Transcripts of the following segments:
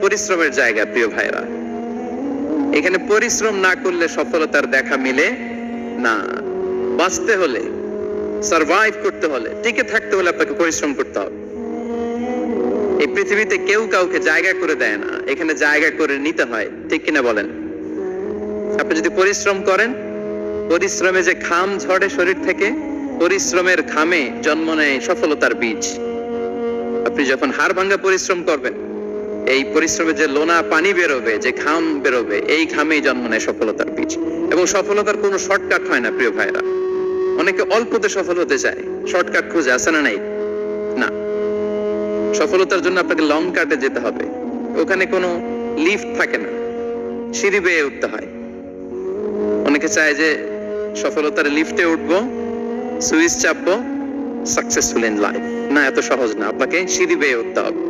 পরিশ্রমের জায়গা, প্রিয় ভাইরা। এখানে পরিশ্রম না করলে সফলতার দেখা মিলে না। বাঁচতে হলে সার্ভাইভ করতে হলে, টিকে থাকতে হলে আপনাকে পরিশ্রম করতে হবে। এই পৃথিবীতে কেউ কাউকে জায়গা করে দেয় না। এখানে জায়গা করে নিতে হয়, ঠিক কিনা বলেন? আপনি যদি পরিশ্রম করেন, পরিশ্রমে যে ঘাম ঝরে শরীর থেকে, পরিশ্রমের ঘামে জন্ম নেয় সফলতার বীজ। আপনি যখন হাড় ভাঙ্গা পরিশ্রম করবেন এই পরিশ্রমে যে লোনা পানি বেরোবে, যে ঘাম বেরোবে, এই ঘামেই জন্ম নেয় সফলতার বীজ। এবং সফলতার কোনো শর্টকাট হয় না, প্রিয় ভাইরা অনেকে অল্পতে সফল হতে চায়, শর্টকাট খুঁজে আসে না, নাই? না। সফলতার জন্য আপনাকে লং কাটে যেতে হবে। ওখানে কোনো লিফট থাকে না। সিঁড়ি বেয়ে উঠতে হয়। অনেকে চায় যে সফলতার লিফটে উঠবো, সুইচ চাপবো সাকসেসফুল ইন লাইফ না, এত সহজ না। আপনাকে সিঁড়ি বেয়ে উঠতে হবে।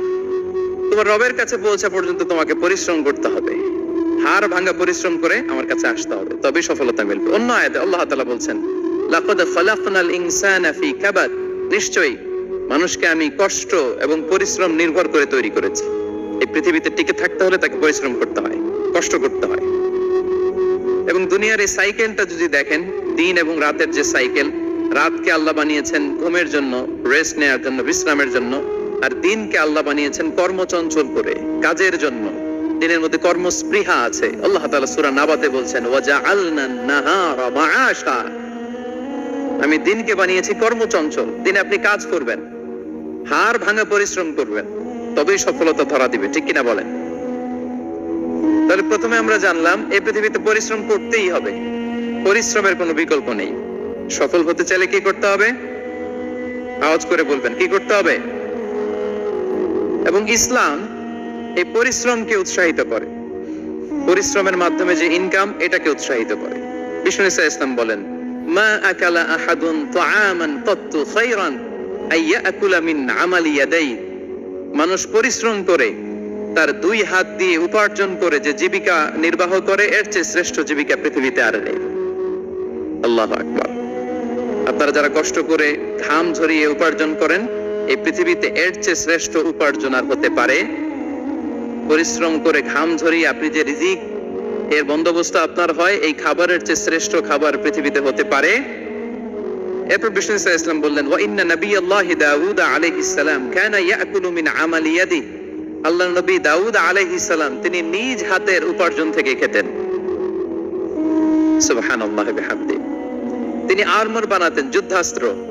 তোমার রবের কাছে পৌঁছা পর্যন্ত তোমাকে পরিশ্রম করতে হবে। হাড় ভাঙা পরিশ্রম করে আমার কাছে আসতে হবে। তবেই সফলতা মিলবে। অন্য আয়াতে আল্লাহ তাআলা বলছেন, লাকাদ খালাকনাল ইনসানা ফি কাবাদ। নিশ্চয়ই মানুষকে আমি কষ্ট এবং পরিশ্রম নির্ভর করে তৈরি করেছি। এই পৃথিবীতে টিকে থাকতে হলে তাকে পরিশ্রম করতে হয়, কষ্ট করতে হয়। এবং দুনিয়ার এই সাইকেলটা যদি দেখেন, দিন এবং রাতের যে সাইকেল, রাতকে আল্লাহ বানিয়েছেন ঘুমের জন্য, রেস্ট নেওয়ার জন্য, বিশ্রামের জন্য আর দিনকে আল্লাহ বানিয়েছেন কর্মচঞ্চল করে, কাজের জন্য। দিনের মধ্যে কর্মস্পৃহা আছে। আল্লাহ তাআলা সূরা নাবাতে বলছেন, ওয়াজআলনা নাহারা মাআশা। আমি দিনকে বানিয়েছি কর্মচঞ্চল। দিনে আপনি কাজ করবেন, হাড় ভাঙা পরিশ্রম করবেন, তবেই সফলতা ধরা দিবে। ঠিক কিনা বলেন? তাহলে প্রথমে আমরা জানলাম এই পৃথিবীতে পরিশ্রম করতেই হবে। পরিশ্রমের কোনো বিকল্প নেই। সফল হতে চাইলে কি করতে হবে? আওয়াজ করে বলবেন, কি করতে হবে? এবং ইসলাম এই পরিশ্রমকে উৎসাহিত করে। পরিশ্রমের মাধ্যমে যে ইনকাম এটাকে উৎসাহিত করে। বিষ্ণু ইসা ইসলাম বলেন, মা আকালা আহাদুন খায়রান আইয়াকুলা মিন আমালি ইয়াদাই মানুষ পরিশ্রম করে, তার দুই হাত দিয়ে উপার্জন করে যে জীবিকা নির্বাহ করে, এর চেয়ে শ্রেষ্ঠ জীবিকা পৃথিবীতে আর নেই। আল্লাহ আকবার। আপনারা যারা কষ্ট করে ঘাম ঝরিয়ে উপার্জন করেন এই পৃথিবীতে এর চেয়ে শ্রেষ্ঠ উপার্জন আর হতে পারে। পরিশ্রম করে ঘাম ঝরিয়ে আপনি যে রিজিক এর বন্দোবস্ত আপনার হয়, এই খাবারের চেয়ে শ্রেষ্ঠ খাবার পৃথিবীতে হতে পারে। এরপর ইসলাম বললেন, ওয়া ইন্না নাবিয়াল্লাহি দাউদ আলাইহিস সালাম কানা ইয়াকুলু মিন আমালি ইয়াদি। আল্লাহ নবী দাউদ আলাইহিস সালাম তিনি নিজ হাতের উপার্জন থেকে খেতেন। বিহামদি। তিনি আর্মার বানাতেন, যুদ্ধাস্ত্র।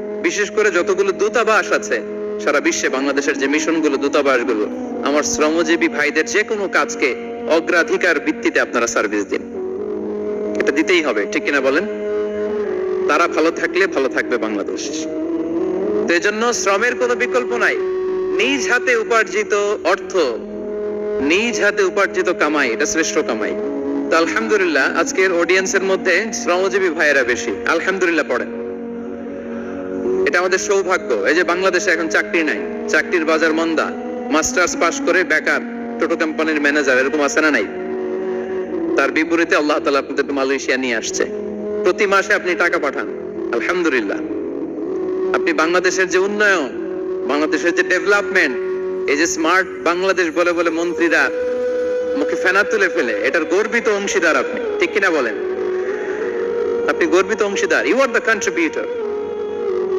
বিশেষ করে যতগুলো দূতাবাস আছে, সারা বিশ্বে বাংলাদেশের যে মিশনগুলো, দূতাবাসগুলো, আমার শ্রমজীবী ভাইদের যে কোনো কাজকে অগ্রাধিকার ভিত্তিতে আপনারা সার্ভিস দিন। এটা দিতেই হবে, ঠিক কিনা বলেন? তারা ভালো থাকলে ভালো থাকবে বাংলাদেশ। তো জন্য শ্রমের কোনো বিকল্প নাই। নিজ হাতে উপার্জিত অর্থ, নিজ হাতে উপার্জিত কামাই, এটা শ্রেষ্ঠ কামাই। তো আলহামদুলিল্লাহ, আজকের অডিয়েন্সের মধ্যে শ্রমজীবী ভাইয়েরা বেশি। আলহামদুলিল্লাহ, পড়েন। এটা আমাদের সৌভাগ্য। এই যে বাংলাদেশে এখন চাকরি নাই, চাকরির বাজার মন্দা। মাস্টার্স পাস করে বেকার টোটো কোম্পানির ম্যানেজার, এরকম আছে না নাই? তার বিপরীতে আল্লাহ তালা আপনাদেরকে মালয়েশিয়া নিয়ে আসছে। প্রতি মাসে আপনি টাকা পাঠান, আলহামদুলিল্লাহ। আপনি বাংলাদেশের যে উন্নয়ন, বাংলাদেশের যে ডেভেলপমেন্ট, এই যে স্মার্ট বাংলাদেশ বলে বলে মন্ত্রীরা মুখে ফেনা তুলে ফেলে, এটার গর্বিত অংশীদার আপনি। ঠিক কিনা বলেন? আপনি গর্বিত অংশীদার you are the contributor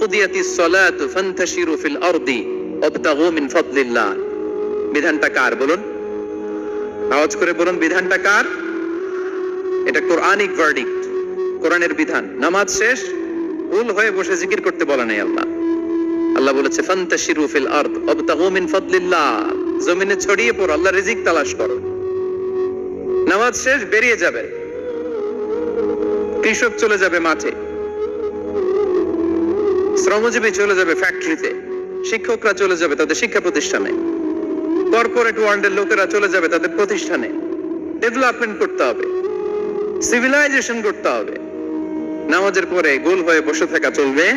কুদিয়াতিস সালাতু ফান্তাশিরু ফিল আরদি ওয়াবতাগু মিন ফাদলিল্লাহ। বিধানটা কার বলুন? আওয়াজ করে বলুন, বিধানটা কার? এটা কোরআনিক ভার্ডিক্ট কোরআনের বিধান। নামাজ শেষ উল হয়ে বসে জিকির করতে বলে নাই আল্লাহ। আল্লাহ বলেছে, ফান্তাশিরু ফিল আরদ ওয়াবতাগু মিন ফাদলিল্লাহ। জমিনে ছড়িয়ে পড়ো, আল্লাহ রিজিক তালাশ করো। নামাজ শেষ, বেরিয়ে যাবে। কৃষক চলে যাবে মাঠে। শ্রমজীবী চলে যাবে ফ্যাক্টরিতে শিক্ষকরা চলে যাবে তাদের শিক্ষা প্রতিষ্ঠানে। কর্পোরেট ওয়ার্ল্ডের লোকেরা চলে যাবে তাদের প্রতিষ্ঠানে। ডেভেলপমেন্ট করতে হবে। সিভিলাইজেশন করতে হবে। নামাজের পরে গোল হয়ে বসে থাকা চলবে।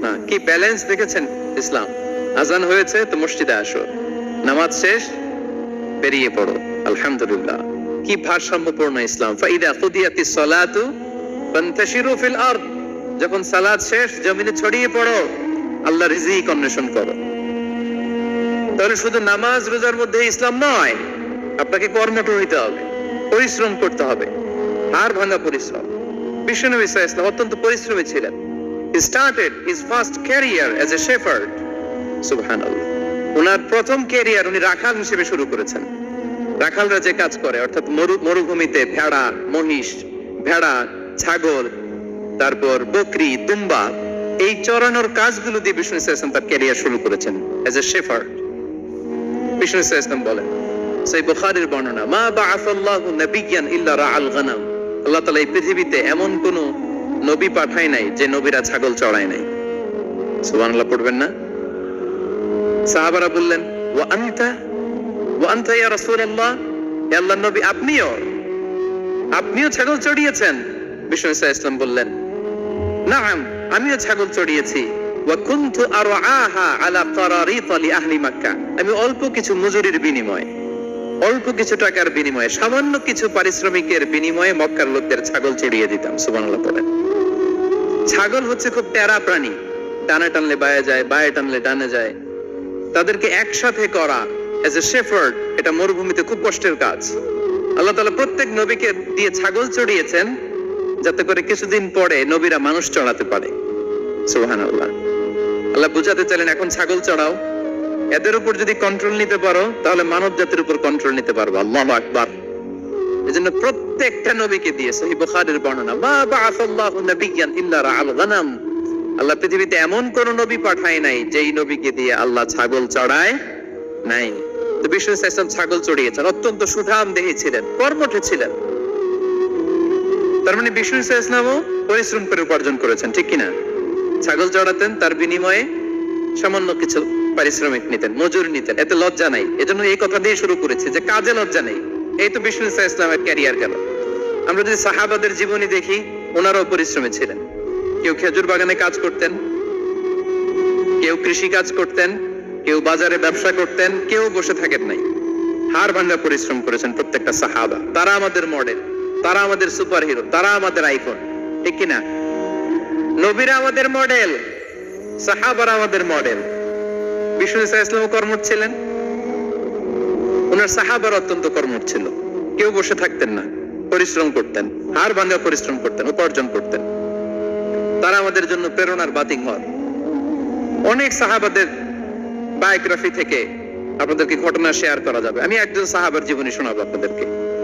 না, কি ব্যালেন্স দেখেছেন ইসলাম? আজান হয়েছে, তো মসজিদে আসো। নামাজ শেষ, বেরিয়ে পড়ো। আলহামদুলিল্লাহ। কি ভারসাম্যপূর্ণ ইসলাম। ফাইদা খুদিয়াতিস সালাতু, ফান্তাশিরু ফিল আরদ। যখন সালাত শেষ, জমিনে ছড়িয়ে পড়ো, আল্লাহ রিজিক অন্বেষণ করো। তাহলে শুধু নামাজ, রোজার মধ্যে ইসলাম নয়, আপনাকে কর্মঠ হইতে হবে, পরিশ্রম করতে হবে হাড় ভাঙা পরিশ্রম। আলাইহি অত্যন্ত পরিশ্রমী ছিলেন। Started first career a shepherd সুবহানাল্লাহ। ওনার প্রথম ক্যারিয়ার উনি রাখাল হিসেবে শুরু করেছেন। রাখালরা যে কাজ করে, অর্থাৎ মরু, মরুভূমিতে ভেড়া, মহিষ, ভেড়া, ছাগল তারপর বকরি তুম্বা এই চরানোর কাজগুলো দিয়ে বিষ্ণু ইসলাম তার ক্যারিয়ার শুরু করেছেন as a shepherd Bishnu Islam বলেন, সেই বর্ণনা, মা নাবিয়্যান ইল্লা রাআল গানাম। আল্লাহ এই পৃথিবীতে এমন কোন নবী পাঠায় নাই যে নবীরা ছাগল চড়ায় নাই। পড়বেন না? সাহাবারা বললেন, ওয়া আনতা ওয়া আনতা ইয়া রাসূলুল্লাহ আল্লাহর নবী, আপনিও আপনিও ছাগল চড়িয়েছেন। বিষ্ণু ইসলাম বললেন নাম, আমিও ছাগল চড়িয়েছি। আমি অল্প কিছু মজুরির বিনিময়ে, অল্প কিছু টাকার বিনিময়ে, সামান্য কিছু পারিশ্রমিকের বিনিময়ে মক্কার লোকদের ছাগল চড়িয়ে দিতাম ছাগল হচ্ছে খুব টেরা প্রাণী। ডানে টানলে বায়ে যায়, বায়ে টানলে ডানে যায়। তাদেরকে একসাথে করা এজ এ শেফার্ড এটা মরুভূমিতে খুব কষ্টের কাজ। আল্লাহ তাআলা প্রত্যেক নবীকে দিয়ে ছাগল চড়িয়েছেন। যাতে করে কিছুদিন পরে নবীরা মানুষ চড়াতে পারে। সুবহানাল্লাহ। আল্লাহ বুঝাতে চাইলেন, এখন ছাগল চড়াও। এদের উপর যদি কন্ট্রোল নিতে পারো, তাহলে মানব জাতির উপর কন্ট্রোল নিতে পারব। আল্লাহ আকবার। এজন্য প্রত্যেকটা নবীকে দিয়ে সহি বুখারীর বর্ণনা, মা বাআসাল্লাহু নাবিয়্যান ইল্লা রাআল গানাম। আল্লাহ পৃথিবীতে এমন কোন নবী পাঠায় নাই, যেই নবীকে দিয়ে আল্লাহ ছাগল চড়ায় নাই। তো বিশ্ব ছাগল চড়িয়েছেন। অত্যন্ত সুঠাম দেহী ছিলেন, কর্মঠে ছিলেন। তার মানে বিষ্ণু ইসলামও পরিশ্রম করে উপার্জন করেছেন, ঠিক কিনা? ছাগল চড়াতেন তার বিনিময়ে সামান্য কিছু পারিশ্রমিক নিতেন, মজুরি নিতেন, এতে লজ্জা নাই। এজন্য এই কথা দিয়ে শুরু করেছে যে কাজে লজ্জা নেই। এই তো বিষ্ণু ইসা ইসলামের ক্যারিয়ার গেল। আমরা যদি সাহাবাদের জীবনী দেখি, ওনারাও পরিশ্রমী ছিলেন। কেউ খেজুর বাগানে কাজ করতেন, কেউ কৃষি কাজ করতেন, কেউ বাজারে ব্যবসা করতেন, কেউ বসে থাকেন নাই। হার ভাঙ্গা পরিশ্রম করেছেন প্রত্যেকটা সাহাবা। তারা আমাদের মডেল তারা আমাদের সুপার হিরো তারা আমাদের আইকন ঠিক কিনা? নবীরা আমাদের মডেল সাহাবারা আমাদের মডেল বিষ্ণু ইসা ইসলাম কর্মঠ ছিলেন। ওনার সাহাবার অত্যন্ত কর্মঠ ছিল। কেউ বসে থাকতেন না, পরিশ্রম করতেন হাড় ভাঙ্গা পরিশ্রম করতেন, উপার্জন করতেন। তারা আমাদের জন্য প্রেরণার বাতিক ঘর অনেক সাহাবাদের বায়োগ্রাফি থেকে আপনাদেরকে ঘটনা শেয়ার করা যাবে। আমি একজন সাহাবার জীবনী শোনাবো আপনাদেরকে।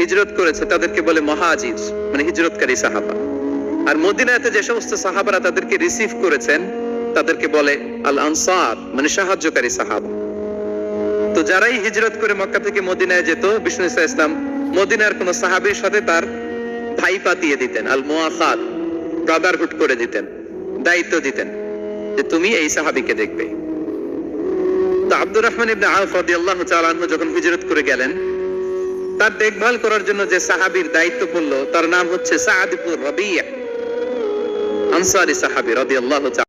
হিজরত করেছে, তাদেরকে বলে মহাজির মানে হিজরতকারী সাহাবা। আর মদিনাতে যে সমস্ত সাহাবারা তাদেরকে রিসিভ করেছেন, তাদেরকে বলে আল আনসার মানে সাহায্যকারী সাহাবা। তো যারাই হিজরত করে মক্কা থেকে মদিনায় যেত, বিষ্ণু ইসা ইসলাম মদিনার কোন সাহাবীর সাথে তার ভাই পাতিয়ে দিতেন আল মুআখাত ব্রাদারহুড করে দিতেন, দায়িত্ব দিতেন যে তুমি এই সাহাবীকে দেখবে। তো আব্দুর রহমান ইবনে আউফ রাদিয়াল্লাহু তাআলা যখন হিজরত করে গেলেন তার দেখভাল করার জন্য যে সাহাবির দায়িত্ব পড়ল, তার নাম হচ্ছে সাহাদিপুর রবিয়া। আনসারি সাহাবি রদি আল্লাহ